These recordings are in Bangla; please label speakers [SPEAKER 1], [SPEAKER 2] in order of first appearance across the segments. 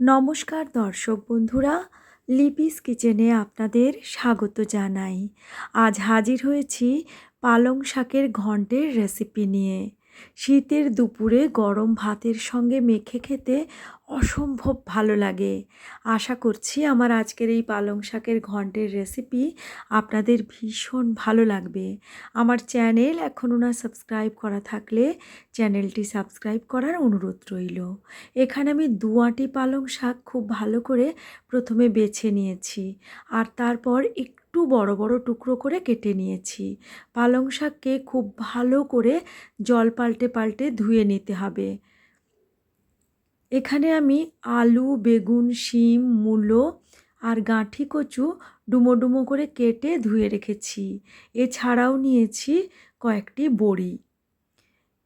[SPEAKER 1] নমস্কার দর্শক বন্ধুরা, লিপিস কিচেনে আপনাদের স্বাগত জানাই। আজ হাজির হয়েছি পালং শাকের ঘন্টের রেসিপি নিয়ে। শীতের দুপুরে গরম ভাতের সঙ্গে মেখে খেতে অসম্ভব ভালো লাগে। আশা করছি আমার আজকের এই পালং শাকের ঘন্টের রেসিপি আপনাদের ভীষণ ভালো লাগবে। আমার চ্যানেল এখনও না সাবস্ক্রাইব করা থাকলে চ্যানেলটি সাবস্ক্রাইব করার অনুরোধ রইল। এখানে আমি দুয়াটি পালং শাক খুব ভালো করে প্রথমে বেছে নিয়েছি। আর তারপর একটু বড় বড় টুকরো করে কেটে নিয়েছি। পালং শাককে খুব ভালো করে জল পাল্টে পাল্টে ধুয়ে নিতে হবে। এখানে আমি আলু, বেগুন, শিম, মূলো আর গাঁঠি কচু ডুমো ডুমো করে কেটে ধুয়ে রেখেছি। এছাড়াও নিয়েছি কয়েকটি বড়ি।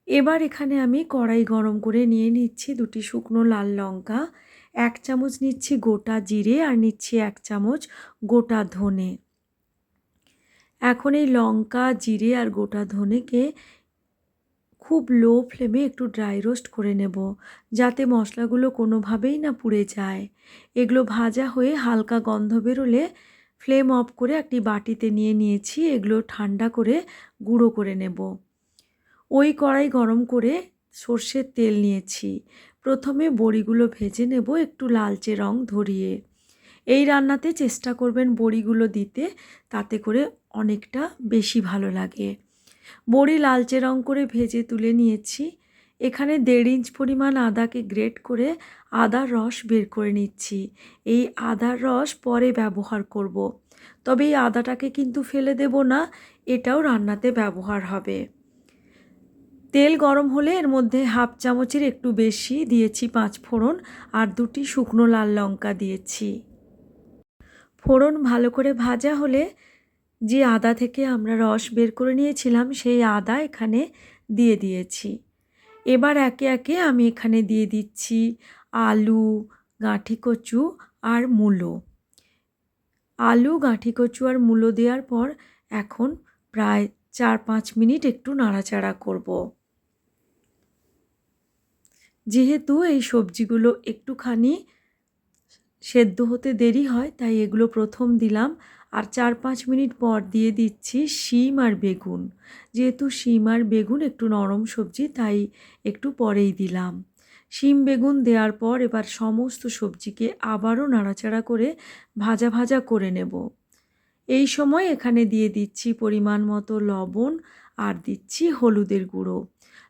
[SPEAKER 1] এবার এখানে আমি কড়াই গরম করে নিয়ে নিচ্ছি দুটি শুকনো লাল লঙ্কা, এক চামচ নিচ্ছি গোটা জিরে আর নিচ্ছি এক চামচ গোটা ধনে। এখন এই লঙ্কা, জিরে আর গোটা ধনেকে খুব লো ফ্লেমে একটু ড্রাই রোস্ট করে নেব, যাতে মশলাগুলো কোনোভাবেই না পুড়ে যায়। এগুলো ভাজা হয়ে হালকা গন্ধ বেরোলে ফ্লেম অফ করে একটি বাটিতে নিয়ে নিয়েছি, এগুলো ঠান্ডা করে গুঁড়ো করে নেব। ওই কড়াই গরম করে সর্ষের তেল নিয়েছি। প্রথমে বড়িগুলো ভেজে নেব একটু লালচে রং ধরিয়ে। এই রান্নাতে চেষ্টা করবেন বড়িগুলো দিতে, তাতে করে অনেকটা বেশি ভালো লাগে। বড়ি লালচে রং করে ভেজে তুলে নিয়েছি। এখানে দেড় ইঞ্চ পরিমাণ আদাকে গ্রেট করে আদার রস বের করে নিচ্ছি। এই আদার রস পরে ব্যবহার করব। তবে এই আদাটাকে কিন্তু ফেলে দেব না, এটাও রান্নাতে ব্যবহার হবে। তেল গরম হলে এর মধ্যে হাফ চামচের একটু বেশি দিয়েছি পাঁচ ফোড়ন আর দুটি শুকনো লাল লঙ্কা দিয়েছি। ফোড়ন ভালো করে ভাজা হলে যে আদা থেকে আমরা রস বের করে নিয়েছিলাম, সেই আদা এখানে দিয়ে দিয়েছি। এবার একে একে আমি এখানে দিয়ে দিচ্ছি আলু, গাঁঠি কচু আর মূলো। আলু, গাঁঠি কচু আর মূলো দেওয়ার পর এখন প্রায় চার পাঁচ মিনিট একটু নাড়াচাড়া করব। যেহেতু এই সবজিগুলো একটুখানি সেদ্ধ হতে দেরি হয়, তাই এগুলো প্রথম দিলাম। আর চার পাঁচ মিনিট পর দিয়ে দিচ্ছি শিম আর বেগুন। যেহেতু শিম আর বেগুন একটু নরম সবজি, তাই একটু পরেই দিলাম। শিম বেগুন দেওয়ার পর এবার সমস্ত সবজিকে আবারও নাড়াচাড়া করে ভাজা ভাজা করে নেব। এই সময় এখানে দিয়ে দিচ্ছি পরিমাণ মতো লবণ আর দিচ্ছি হলুদের গুঁড়ো।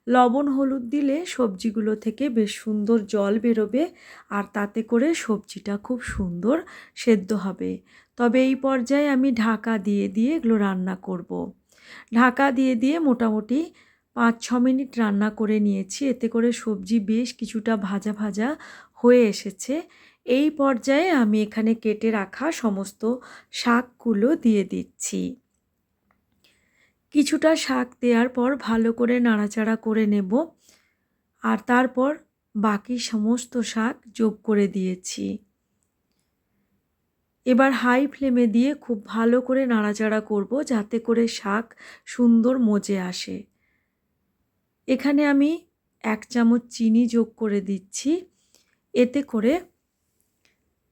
[SPEAKER 1] লবণ হলুদ দিলে সবজিগুলো থেকে বেশ সুন্দর জল বেরোবে আর তাতে করে সবজিটা খুব সুন্দর সেদ্ধ হবে। তবে এই পর্যায়ে আমি ঢাকা দিয়ে দিয়ে এগুলো রান্না করব। ঢাকা দিয়ে দিয়ে মোটামুটি পাঁচ ছ মিনিট রান্না করে নিয়েছি। এতে করে সবজি বেশ কিছুটা ভাজা ভাজা হয়ে এসেছে। এই পর্যায়ে আমি এখানে কেটে রাখা সমস্ত শাকগুলো দিয়ে দিচ্ছি। কিছুটা শাক দেওয়ার পর ভালো করে নাড়াচাড়া করে নেব। আর তারপর বাকি সমস্ত শাক যোগ করে দিয়েছি। এবার হাই ফ্লেমে দিয়ে খুব ভালো করে নাড়াচাড়া করব যাতে করে শাক সুন্দর মজে আসে। এখানে আমি এক চামচ চিনি যোগ করে দিচ্ছি। এতে করে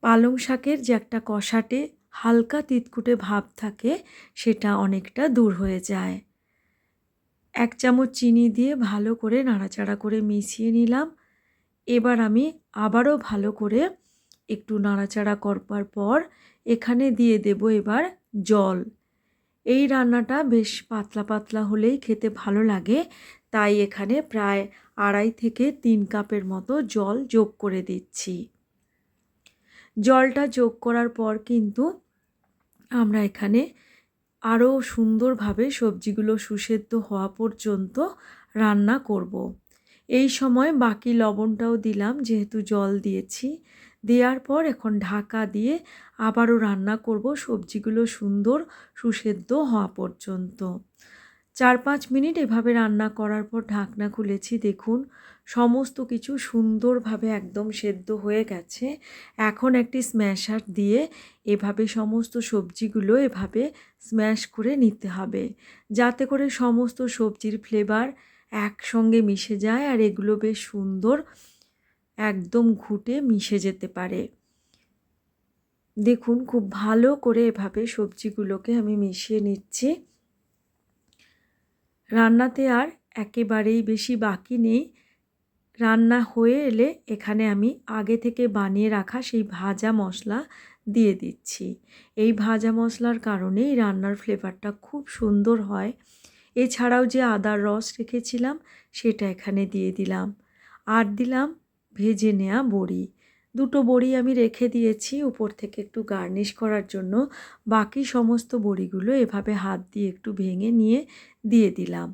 [SPEAKER 1] পালং শাকের যে একটা কষাটে হালকা তিতকুটে ভাব থাকে, সেটা অনেকটা দূর হয়ে যায়। এক চামচ চিনি দিয়ে ভালো করে নাড়াচাড়া করে মিশিয়ে নিলাম। এবার আমি আবারও ভালো করে একটু নাড়াচাড়া করবার পর এখানে দিয়ে দেব এবার জল। এই রান্নাটা বেশ পাতলা পাতলা হলেই খেতে ভালো লাগে, তাই এখানে প্রায় আড়াই থেকে তিন কাপের মতো জল যোগ করে দিচ্ছি। জলটা যোগ করার পর কিন্তু আমরা এখানে আরও সুন্দরভাবে সবজিগুলো সুসেদ্ধ হওয়া পর্যন্ত রান্না করব। এই সময় বাকি লবণটাও দিলাম, যেহেতু জল দিয়েছি দেওয়ার পর এখন ঢাকা দিয়ে আবারও রান্না করব সবজিগুলো সুন্দর সুসেদ্ধ হওয়া পর্যন্ত চার পাঁচ মিনিট এভাবে রান্না করার পর ঢাকনা খুলেছি, দেখুন। সমস্ত কিছু সুন্দরভাবে একদম সেদ্ধ হয়ে গেছে। এখন একটি স্ম্যাশার দিয়ে এভাবে সমস্ত সবজিগুলো এভাবে স্ম্যাশ করে নিতে হবে। যাতে করে সমস্ত সবজির ফ্লেভার একসঙ্গে মিশে যায় আর এগুলো বেশ সুন্দর একদম ঘুটে মিশে যেতে পারে। দেখুন, খুব ভালো করে এভাবে সবজিগুলোকে আমি মিশিয়ে নিচ্ছি। রান্নাতে আর একেবারেই বেশি বাকি নেই। রান্না হয়ে এলে এখানে আমি আগে থেকে বানিয়ে রাখা সেই ভাজা মশলা দিয়ে দিচ্ছি। এই ভাজা মশলার কারণেই রান্নার ফ্লেভারটা খুব সুন্দর হয়। এছাড়াও যে আদার রস রেখেছিলাম, সেটা এখানে দিয়ে দিলাম। আর দিলাম ভেজে নেওয়া বড়ি। দুটো বড়ি আমি রেখে দিয়েছি উপর থেকে একটু গার্নিশ করার জন্য। বাকি সমস্ত বড়িগুলো এভাবে হাত দিয়ে একটু ভেঙে নিয়ে দিয়ে দিলাম।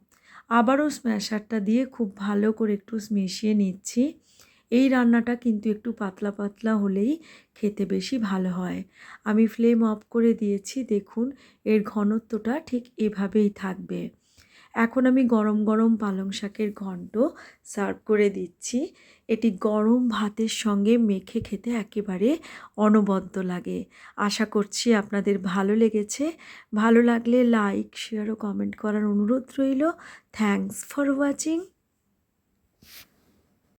[SPEAKER 1] আবারও স্ম্যাশারটা দিয়ে খুব ভালো করে একটু মিশিয়ে নিচ্ছি। এই রান্নাটা কিন্তু একটু পাতলা পাতলা হলেই খেতে বেশি ভালো হয়। আমি ফ্লেম অফ করে দিয়েছি, দেখুন, এর ঘনত্বটা ঠিক এভাবেই থাকবে। এখন আমি গরম গরম পালং শাকের ঘন্ট সার্ভ করে দিচ্ছি। এটি গরম ভাতের সঙ্গে মেখে খেতে একেবারে অনবদ্য লাগে। আশা করছি আপনাদের ভালো লেগেছে। ভালো লাগলে লাইক, শেয়ার ও কমেন্ট করার অনুরোধ রইল। Thanks for watching.